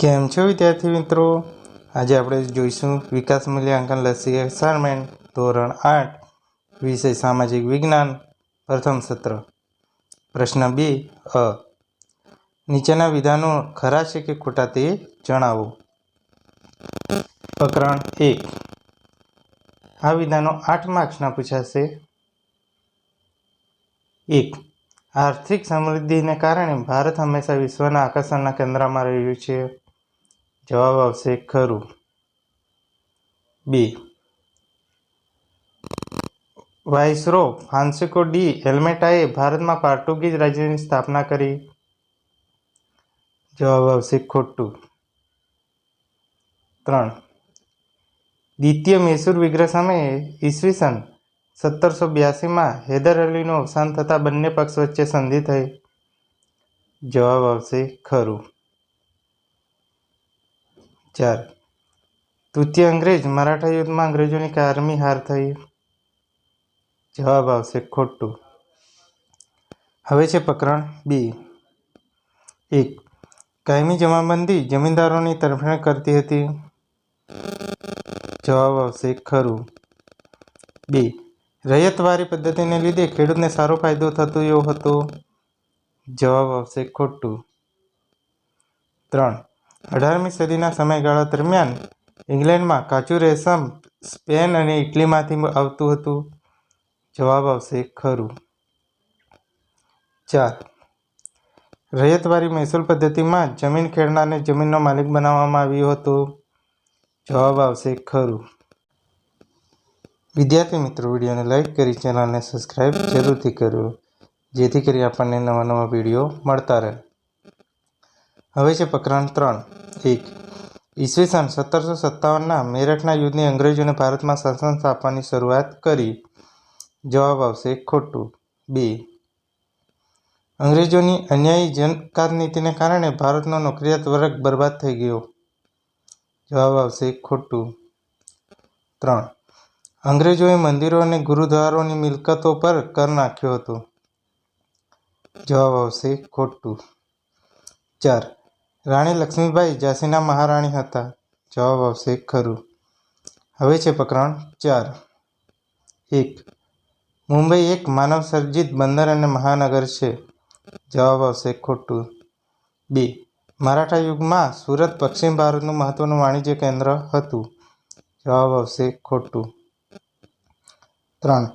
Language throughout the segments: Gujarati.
કેમ છો, વિદ્યાર્થી મિત્રો? આજે આપણે જોઈશું વિકાસ મૂલ્યાંકન લસી અસાઇનમેન્ટ ધોરણ આઠ, વિષય સામાજિક વિજ્ઞાન, પ્રથમ સત્ર. પ્રશ્ન બે, અ. નીચેના વિધાનો ખરા છે કે ખોટા તે જણાવો. પ્રકરણ એક. આ વિધાનો આઠ માર્ક્સના પૂછાશે. એક. આર્થિક સમૃદ્ધિને કારણે ભારત હંમેશા વિશ્વના આકર્ષણના કેન્દ્રમાં રહ્યું છે. જવાબ આવશે ખરું. બી. વાઇસરો ફાન્સિકો ડી એલ્મેટાએ ભારતમાં પોર્ટુગીઝ રાજ્યની સ્થાપના કરી. જવાબ આવશે ખોટું. ત્રણ. દ્વિતીય મૈસૂર વિગ્રહ સમયે ઈસવીસન સત્તરસો બ્યાસીમાં હૈદર અલીનું અવસાન થતાં બંને પક્ષ વચ્ચે સંધિ થઈ. જવાબ આવશે ખરું. ચાર. તૃતીય અંગ્રેજ મરાઠા યુદ્ધમાં અંગ્રેજોની કારમી હાર થઈ. જવાબ આવશે ખોટું. હવે છે પ્રકરણ બી. એક. કાયમી જમાબંધી જમીનદારોની તરફેણ કરતી હતી. જવાબ આવશે ખરું. બે. રૈયતવારી પદ્ધતિને લીધે ખેડૂતને સારો ફાયદો થતો એવો હતો. જવાબ આવશે ખોટું. ત્રણ. અઢારમી સદીના સમયગાળા દરમિયાન ઇંગ્લેન્ડમાં કાચું રેશમ સ્પેન અને ઇટલીમાંથી આવતું હતું. જવાબ આવશે ખરું. ચાર. રૈયતવારી મહેસૂલ પદ્ધતિમાં જમીન ખેડનારને જમીનનો માલિક બનાવવામાં આવ્યો હતો. જવાબ આવશે ખરું. વિદ્યાર્થી મિત્રો, વિડીયોને લાઈક કરી ચેનલને સબસ્ક્રાઈબ જરૂરથી કર્યું જેથી કરી આપણને નવા નવા વીડિયો મળતા રહે. હવે છે પ્રકરણ ત્રણ. એક. ઈસવીસન સત્તરસો સત્તાવનના મેરઠના યુદ્ધની અંગ્રેજોને ભારતમાં શાસન સ્થાપવાની શરૂઆત કરી. જવાબ આવશે ખોટું. બે. અંગ્રેજોની અન્યાયી જનકાર નીતિને કારણે ભારતનો નોકરિયાત વર્ગ બરબાદ થઈ ગયો. જવાબ આવશે ખોટું. ત્રણ. અંગ્રેજોએ મંદિરો અને ગુરુદ્વારોની મિલકતો પર કર નાખ્યો હતો. જવાબ આવશે ખોટું. ચાર. રાણી લક્ષ્મીબાઈ ઝાંસીના મહારાણી હતા. જવાબ આવશે ખરું. હવે છે પ્રકરણ ચાર. એક. મુંબઈ એક માનવ સર્જિત બંદર અને મહાનગર છે. જવાબ આવશે ખોટું. બે. મરાઠા યુગમાં સુરત પશ્ચિમ ભારતનું મહત્વનું વાણિજ્ય કેન્દ્ર હતું. જવાબ આવશે ખોટું. ત્રણ.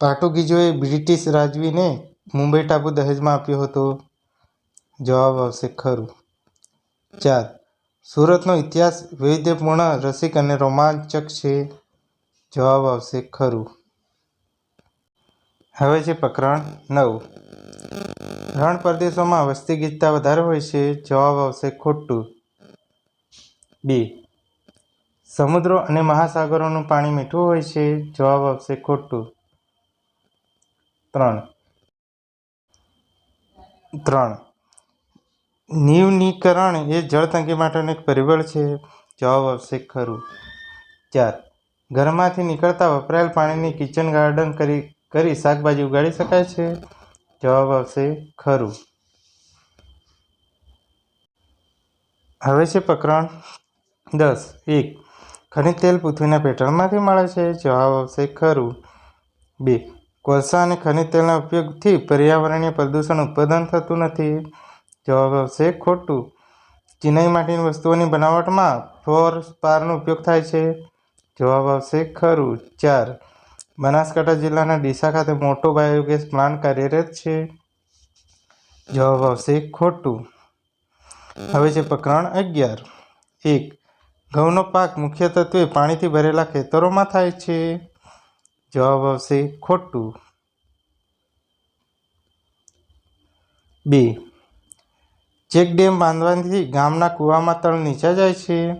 પાર્ટુગીઝોએ બ્રિટિશ રાજવીને મુંબઈ ટાપુ દહેજમાં આપ્યો હતો. જવાબ આવશે ખરું. ચાર. સુરતનો ઇતિહાસ વૈવિધ્યપૂર્ણ, રસિક અને રોમાંચક છે. જવાબ આવશે ખરું. હવે છે પ્રકરણ નવ. રણ પ્રદેશોમાં વસ્તી ગીચતા વધારે હોય છે. જવાબ આવશે ખોટું. બે. સમુદ્રો અને મહાસાગરોનું પાણી મીઠું હોય છે? જવાબ આવશે ખોટું. ત્રણ. ત્રણ. નિવનીકરણ એ જળતંગી માટેનું એક પરિબળ છે. જવાબ આવશે ખરું. ચાર. ઘરમાંથી નીકળતા વપરાયેલ પાણીની કિચન ગાર્ડન કરી કરી શાકભાજી ઉગાડી શકાય છે? જવાબ આવશે ખરું. હવે છે પ્રકરણ દસ. એક. ખનિજ તેલ પૃથ્વીના પેટ્રોલમાંથી મળે છે. જવાબ આવશે ખરું. બે. કોલસા અને ખનિજ તેલના ઉપયોગથી પર્યાવરણીય પ્રદૂષણ ઉત્પાદન થતું નથી. જવાબ આવશે ખોટું. ચિનાઈ માટીની વસ્તુઓની બનાવટમાં ફ્લોર સ્પારનો ઉપયોગ થાય છે. જવાબ આવશે ખરું. ચાર. બનાસકાંઠા જિલ્લાના ડીસા ખાતે મોટો બાયોગેસ પ્લાન્ટ કાર્યરત છે. જવાબ આવશે ખોટું. હવે છે પ્રકરણ અગિયાર. એક. ઘઉંનો પાક મુખ્યત્વે પાણીથી ભરેલા ખેતરોમાં થાય છે. જવાબ આવશે ખોટું. બે. ચેક ડેમ બાંધવાથી ગામના કૂવામાં તળ નીચા જાય છે.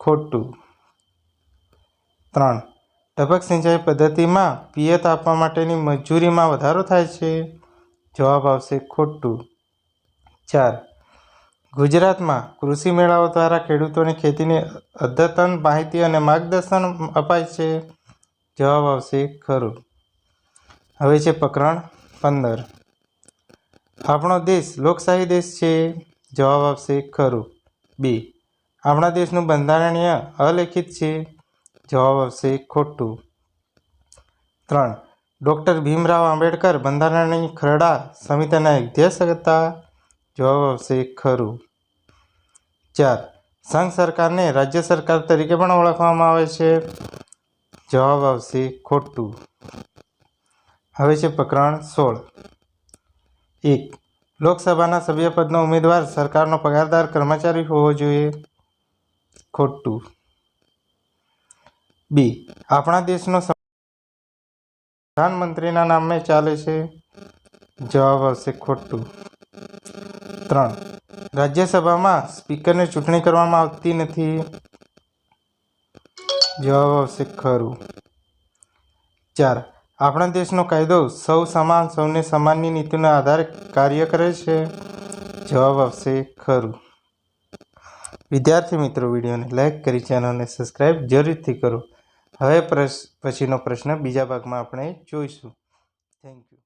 ખોટું. ત્રણ. ટપક સિંચાઈ પદ્ધતિમાં પિયત આપવા માટેની મજૂરીમાં વધારો થાય છે. જવાબ આવશે ખોટું. ચાર. ગુજરાતમાં કૃષિ મેળાઓ દ્વારા ખેડૂતોને ખેતીની અદ્યતન માહિતી અને માર્ગદર્શન અપાય છે? જવાબ આવશે ખરું. હવે છે પ્રકરણ પંદર. આપણો દેશ લોકશાહી દેશ છે? જવાબ આવશે ખરું. બી. આપણા દેશનું બંધારણીય અલેખિત છે? જવાબ આવશે ખોટું. ત્રણ. ડૉક્ટર ભીમરાવ આંબેડકર બંધારણની ખરડા સમિતિના અધ્યક્ષ હતા? જવાબ આવશે ખરું. ચાર. સંઘ સરકારને રાજ્ય સરકાર તરીકે પણ ઓળખવામાં આવે છે. જવાબ આવશે ખોટું. હવે છે પ્રકરણ સોળ. એક. લોકસભાના સભ્યપદનો ઉમેદવાર સરકારનો પગારદાર કર્મચારી હોવો જોઈએ. ખોટું. બી. આપણા દેશનો પ્રધાનમંત્રીના નામે ચાલે છે. જવાબ આવશે ખોટું. ત્રણ. રાજ્યસભામાં સ્પીકરની ચૂંટણી કરવામાં આવતી નથી. જવાબ આવશે ખરું. ચાર. આપણા દેશનો કાયદો સૌ સમાન, સૌને સમાનની નીતિના આધારે કાર્ય કરે છે. જવાબ આવશે ખરું. વિદ્યાર્થી મિત્રો, વિડીયોને લાઇક કરી, ચેનલને સબસ્ક્રાઈબ જરૂરથી કરો. હવે પછીનો પ્રશ્ન બીજા ભાગમાં આપણે જોઈશું. Thank you